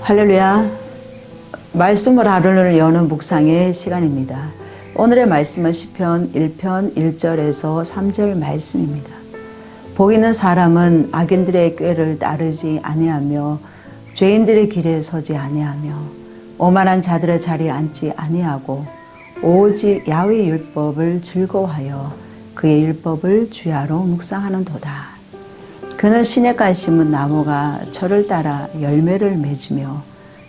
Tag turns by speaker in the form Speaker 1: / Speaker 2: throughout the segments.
Speaker 1: 할렐루야. 말씀을 하루를 여는 묵상의 시간입니다. 오늘의 말씀은 시편 1편 1절에서 3절 말씀입니다. 복 있는 사람은 악인들의 꾀를 따르지 아니하며 죄인들의 길에 서지 아니하며 오만한 자들의 자리에 앉지 아니하고 오직 야훼 율법을 즐거워하여 그의 율법을 주야로 묵상하는도다. 그는 시냇가에 심은 나무가 철을 따라 열매를 맺으며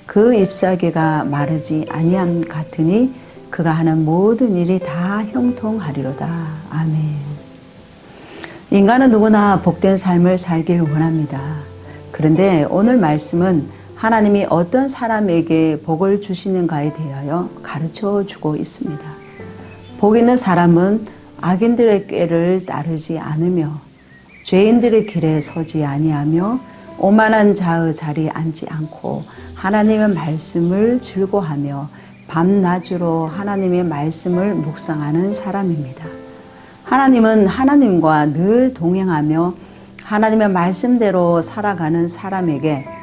Speaker 1: 그 잎사귀가 마르지 아니함 같으니 그가 하는 모든 일이 다 형통하리로다. 아멘. 인간은 누구나 복된 삶을 살길 원합니다. 그런데 오늘 말씀은 하나님이 어떤 사람에게 복을 주시는가에 대하여 가르쳐 주고 있습니다. 복 있는 사람은 악인들의 꾀를 따르지 않으며 죄인들의 길에 서지 아니하며 오만한 자의 자리에 앉지 않고 하나님의 말씀을 즐거하며 밤낮으로 하나님의 말씀을 묵상하는 사람입니다. 하나님은 하나님과 늘 동행하며 하나님의 말씀대로 살아가는 사람에게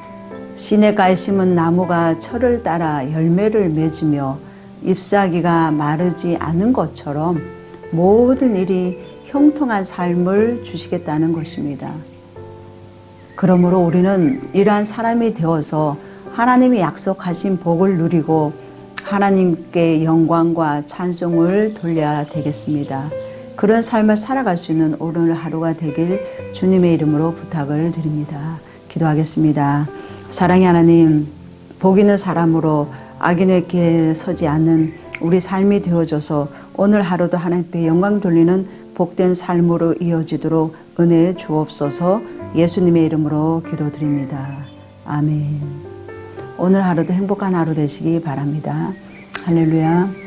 Speaker 1: 시냇가에 심은 나무가 철을 따라 열매를 맺으며 잎사귀가 마르지 않은 것처럼 모든 일이 형통한 삶을 주시겠다는 것입니다. 그러므로 우리는 이러한 사람이 되어서 하나님이 약속하신 복을 누리고 하나님께 영광과 찬송을 돌려야 되겠습니다. 그런 삶을 살아갈 수 있는 오늘 하루가 되길 주님의 이름으로 부탁을 드립니다. 기도하겠습니다. 사랑의 하나님, 복 있는 사람으로 악인의 길에 서지 않는 우리 삶이 되어줘서 오늘 하루도 하나님께 영광 돌리는 복된 삶으로 이어지도록 은혜 주옵소서 예수님의 이름으로 기도드립니다. 아멘. 오늘 하루도 행복한 하루 되시기 바랍니다. 할렐루야.